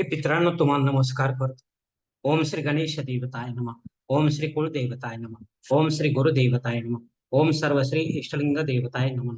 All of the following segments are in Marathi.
हे पित्रांनो तुम्हाला नमस्कार करतो. ओम श्री गणेश देवताय नम. ओम श्री कुलदेवताय नम. ओम श्री गुरुदेवताय नम. ओम सर्व श्री इष्टलिंग देवताय नम.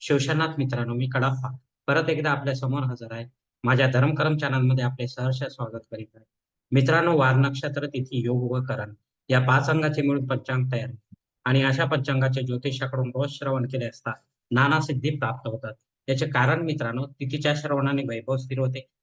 शिवशनाथ मित्रांनो मी कडाप्पा. परत एकदा आपल्यासमोर हजर आहे. माझ्या धर्मकर्म चॅनलमध्ये आपले सहर्ष स्वागत करीत आहे. मित्रांनो वार नक्षत्र तिथी योग व करण या पाच अंगाचे मिळून पंचांग तयार आणि अशा पंचांगाचे ज्योतिषाकडून रोज श्रवण केले असता नाना सिद्धी प्राप्त होतात. याचे कारण मित्रांनो तिथीच्या श्रवणाने वैभव स्थिर होते.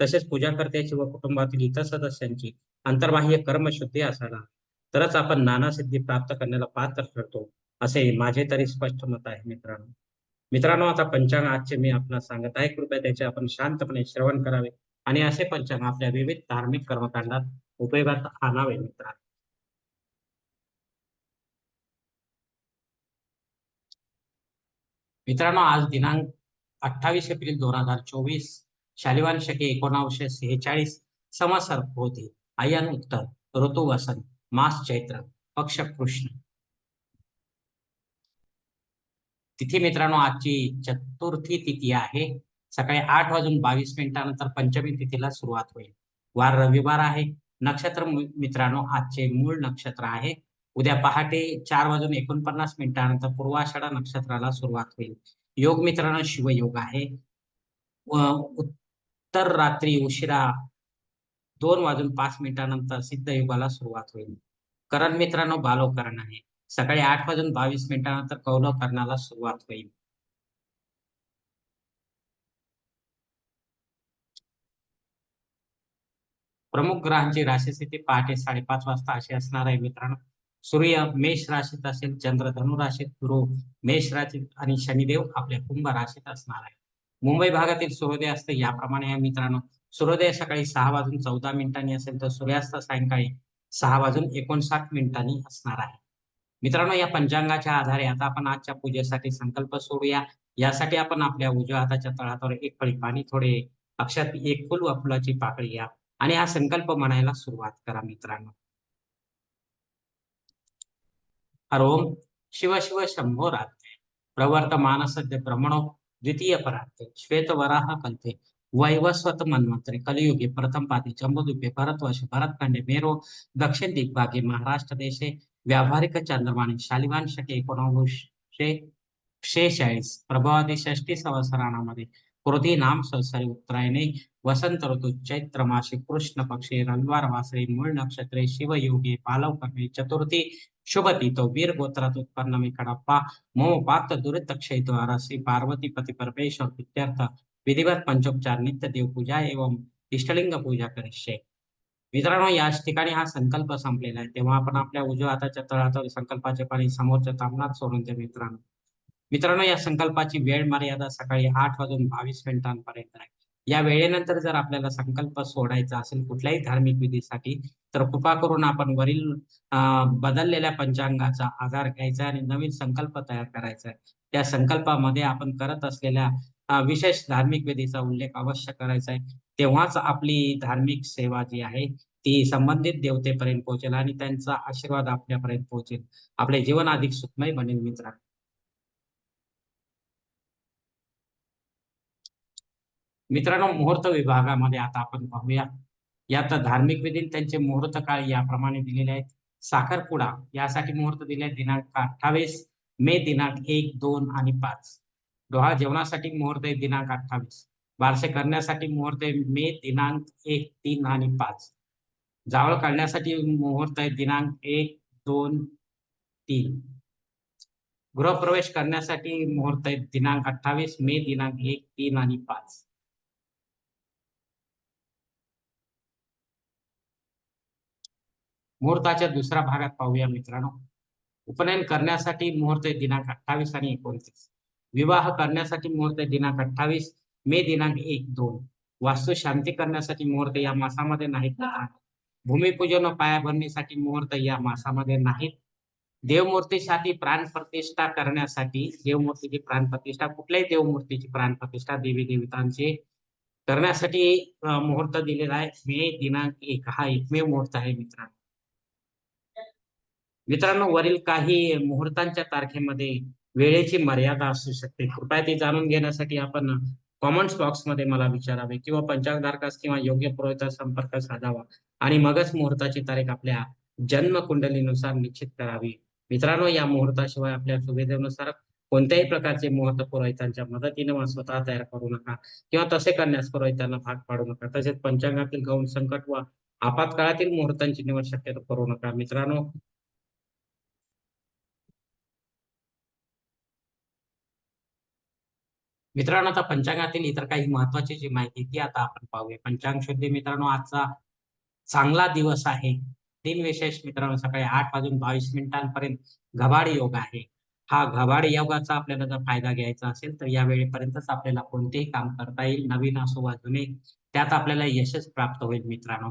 तसेच पूजाकर्त्याची व कुटुंबातील इतर सदस्यांची अंतर्बाह्य कर्मशुद्धी असायला तरच आपण नाना सिद्धी प्राप्त करण्याला पात्र ठरतो असे माझे तरी स्पष्ट मत आहे मित्रांनो. मित्रांनो आता पंचांग आजचे मी आपल्याला सांगत आहे. कृपया त्याचे आपण शांतपणे श्रवण करावे आणि असे पंचांग आपल्या विविध धार्मिक कर्मकांडात उपयोगात आणावे मित्रांनो. मित्रांनो आज दिनांक अठ्ठावीस एप्रिल दोन हजार चोवीस शालिवान शके एकोणावीसशे सेहेचाळीस समसर होते. आयन उत्तर ऋतू वसंत मास चैत्र पक्ष कृष्ण. तिथी मित्रांनो आजची चतुर्थी तिथी आहे. सकाळी आठ वाजून बावीस मिनिटानंतर पंचमी तिथीला सुरुवात होईल. वार रविवार आहे. नक्षत्र मित्रांनो आजचे मूळ नक्षत्र आहे. उद्या पहाटे चार वाजून एकोणपन्नास मिनिटानंतर पूर्वाषाढा नक्षत्राला सुरुवात होईल. योग मित्रांनो शिवयोग आहे. तर रात्री उशिरा दोन वाजून पाच मिनिटानंतर सिद्धयुगाला सुरुवात होईल. करण मित्रांनो बालोकरण आहे. सकाळी आठ वाजून बावीस मिनिटानंतर कौलकरणाला सुरुवात होईल. प्रमुख ग्रहांची राशीस्थिती पहाटे साडेपाच वाजता अशी असणार आहे मित्रांनो. सूर्य मेष राशीत असेल चंद्र धनु राशीत गुरु मेष राशीत आणि शनिदेव आपल्या कुंभ राशीत असणार आहे. मुंबई भागातील सूर्योदय असते याप्रमाणे आहे मित्रांनो. सूर्योदय सकाळी सहा वाजून चौदा मिनिटांनी असेल तर सूर्यास्त सायंकाळी सहा वाजून एकोणसाठ मिनिटांनी असणार आहे. मित्रांनो या पंचांगाच्या आधारे आता आपण आजच्या पूजेसाठी संकल्प सोडूया. यासाठी आपण आपल्या उजव्या हाताच्या तळावर एक फळी पाणी थोडे अक्षात एक फुल व फुलाची पाकळी या आणि हा संकल्प म्हणायला सुरुवात करा मित्रांनो. हरोम शिव शिव शंभो रात्र प्रवर्तमान सद्य ब्रह्मणो द्वितीय परात्रे श्वेत वराह कल्पे वैवस्वत मन्वंतरे कलियुगे प्रथम पादी जम्बुद्वीपे भरतवर्ष भरतखंडे मेरो दक्षिण दिग्भागे महाराष्ट्र देशे व्यावहारिक चंद्रमाने शालिवान शके एकोणशे शेचाळीस प्रभावादी षष्टी संवत्सरामध्ये कृती नाम संसारी उत्तरायणे वसंत ऋतू चैत्र मासे कृष्ण पक्षे रविवार वासरे मूळ नक्षत्रे शिवयोगे पालव कर्मे चतुर्थी शुभ तिथो वीर गोत्रात उत्पन्न मी कडप्पा मो पात दुरित क्षेद्वारा श्री पार्वती पती परमेश्वर विधिवत पंचोपचार नित्य देवपूजा एवं इष्टलिंग पूजा करिष्ये मित्रांनो याच ठिकाणी हा संकल्प संपलेला आहे तेव्हा आपण आपल्या उजव्या हाताच्या तळहातावर संकल्पाचे पाणी समोरच्या तामणात सोडून द्या मित्रांनो मित्रांनो या संकल्पाची वेळ मर्यादा सकाळी आठ वाजून बावीस मिनिटांपर्यंत आहे या वेळेनंतर जर आपल्याला संकल्प सोडायचा असेल कुठल्याही धार्मिक विधीसाठी तर कृपा करून आपण वरील बदललेल्या पंचांगाचा आधार घ्यायचा आणि नवीन संकल्प तयार करायचा. त्या संकल्पामध्ये आपण करत असलेल्या विशेष धार्मिक विधीचा उल्लेख अवश्य करायचा आहे. तेव्हाच आपली धार्मिक सेवा जी आहे ती संबंधित देवतेपर्यंत पोहोचेल आणि त्यांचा आशीर्वाद आपल्यापर्यंत पोहोचेल. आपले जीवन अधिक सुखमय बनेल मित्रांनो मित्रांनो मुहूर्त विभागामध्ये आता आपण पाहूया. यात धार्मिक विधी त्यांचे मुहूर्त काळ याप्रमाणे दिलेले आहेत. साखरपुडा यासाठी मुहूर्त दिले आहेत दिनांक अठ्ठावीस मे दिनांक एक दोन आणि पाच. डोहा जेवणासाठी मुहूर्त आहे दिनांक अठ्ठावीस. बारसे करण्यासाठी मुहूर्त आहे मे दिनांक एक तीन आणि पाच. जावळ काढण्यासाठी मुहूर्त आहे दिनांक एक दोन तीन. गृहप्रवेश करण्यासाठी मुहूर्त आहे दिनांक अठ्ठावीस मे दिनांक एक तीन आणि पाच. मुहूर्ताच्या दुसऱ्या भागात पाहूया मित्रांनो. उपनयन करण्यासाठी मुहूर्त आहे दिनांक अठ्ठावीस आणि एकोणतीस. विवाह करण्यासाठी मुहूर्त आहे दिनांक अठ्ठावीस मे दिनांक एक दोन. वास्तू शांती करण्यासाठी मुहूर्त या मासामध्ये नाहीत भूमिपूजन व पायाभरणीसाठी मुहूर्त या मासामध्ये नाहीत. देवमूर्तीसाठी प्राणप्रतिष्ठा करण्यासाठी देवमूर्तीची प्राणप्रतिष्ठा कुठल्याही देवमूर्तीची प्राणप्रतिष्ठा देवी देवतांची करण्यासाठी मुहूर्त दिलेला आहे. मे दिनांक एक हा एकमेव मुहूर्त आहे मित्रांनो. मित्रांनो वरील काही मुहूर्तांच्या तारखेमध्ये वेळेची मर्यादा असू शकते. कृपया ती जाणून घेण्यासाठी आपण कॉमेंट्स बॉक्समध्ये मला विचारावे किंवा पंचांगधारकास किंवा योग्य पुरोहिता संपर्क साधावा आणि मगच मुहूर्ताची तारीख आपल्या जन्म कुंडलीनुसार निश्चित करावी. मित्रांनो या मुहूर्ताशिवाय आपल्या सुविधेनुसार कोणत्याही प्रकारचे मुहूर्त पुरोहितांच्या मदतीने वा स्वतः तयार करू नका किंवा तसे करण्यास पुरोहितांना भाग पाडू नका. तसेच पंचांगातील गौण संकट व आपत्काळातील मुहूर्तांची निवड शक्यतो करू नका. मित्रांनो मित्रांनो आता पंचांगातील इतर काही महत्वाची जी माहिती ती आता आपण पाहूया. पंचांग शुद्धी मित्रांनो आजचा चांगला दिवस आहे. दिन विशेष मित्रांनो सकाळी आठ वाजून बावीस मिनिटांपर्यंत घबाड योग आहे. हा घबाड योगाचा आपल्याला जर फायदा घ्यायचा असेल तर या वेळेपर्यंतच आपल्याला कोणतेही काम करता येईल नवीन असो वा जुने त्यात आपल्याला यशच प्राप्त होईल मित्रांनो.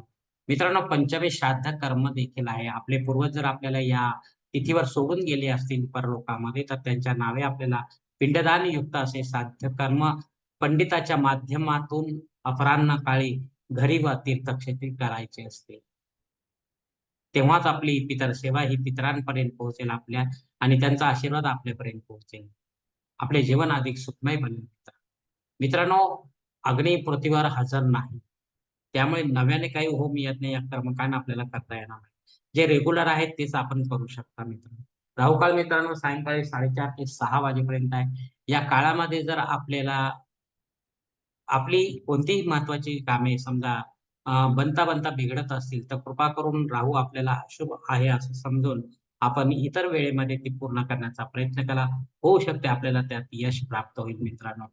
मित्रांनो पंचमी श्राद्ध कर्म देखील आहे. आपले पूर्वज जर आपल्याला या तिथीवर सोडून गेले असतील परलोकामध्ये तर त्यांच्या नावे आपल्याला पिंडदान युक्त असे साध्य कर्म पंडिताच्या माध्यमातून अपराह्न काळी घरी व तीर्थक्षेत्री करायचे असते. तेव्हाच आपली पितर सेवा ही पितरांपर्यंत पोहोचेल आपल्या आणि त्यांचा आशीर्वाद आपल्यापर्यंत पोहोचेल. आपले जीवन अधिक सुखमय बनेल. मित्रांनो अग्नी पृथ्वीवर हजर नाही. त्यामुळे नव्याने काही होम यज्ञ या कर्मकांड आपल्याला करता येणार नाही. जे रेग्युलर आहेत तेच आपण करू शकता मित्रांनो. राहुकाळ मित्रांनो सायंकाळी साडेचार ते सहा वाजेपर्यंत आहे. या काळामध्ये जर आपल्याला आपली कोणतीही महत्वाची कामे समजा बनता बनता बिघडत असतील तर कृपा करून राहू आपल्याला अशुभ आहे असं समजून आपण इतर वेळेमध्ये ती पूर्ण करण्याचा प्रयत्न करा. होऊ शकते आपल्याला त्यात यश प्राप्त होईल मित्रांनो.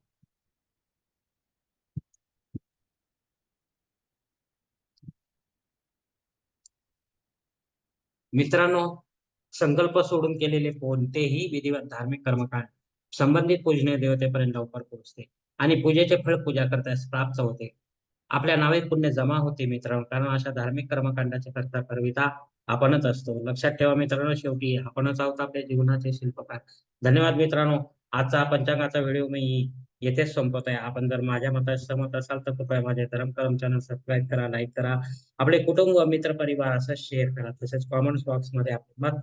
मित्रांनो संकल्प सोडून केलेले कोणतेही विधिवत धार्मिक कर्मकांड संबंधित पूजनीय देवतेपर्यंत लवकर पोहोचते आणि पूजेचे फळ पूजा करतास प्राप्त होते. आपल्या नावे पुण्य जमा होते मित्रांनो कारण अशा धार्मिक कर्मकांडाचे करता करविता आपणच असतो. लक्षात ठेवा मित्रांनो शेवटी आपणच आहोत आपल्या जीवनाचे शिल्पकार. धन्यवाद मित्रांनो. आजचा पंचांगाचा व्हिडिओ मी येथेच संपत आहे आपण जर माझ्या मता सहमत असाल तर कृपया माझे धर्मकरम चॅनल सबस्क्राईब करा लाईक करा. आपले कुटुंब मित्र परिवार असं शेअर करा. तसेच कॉमेंट्स बॉक्समध्ये आपण आपले मत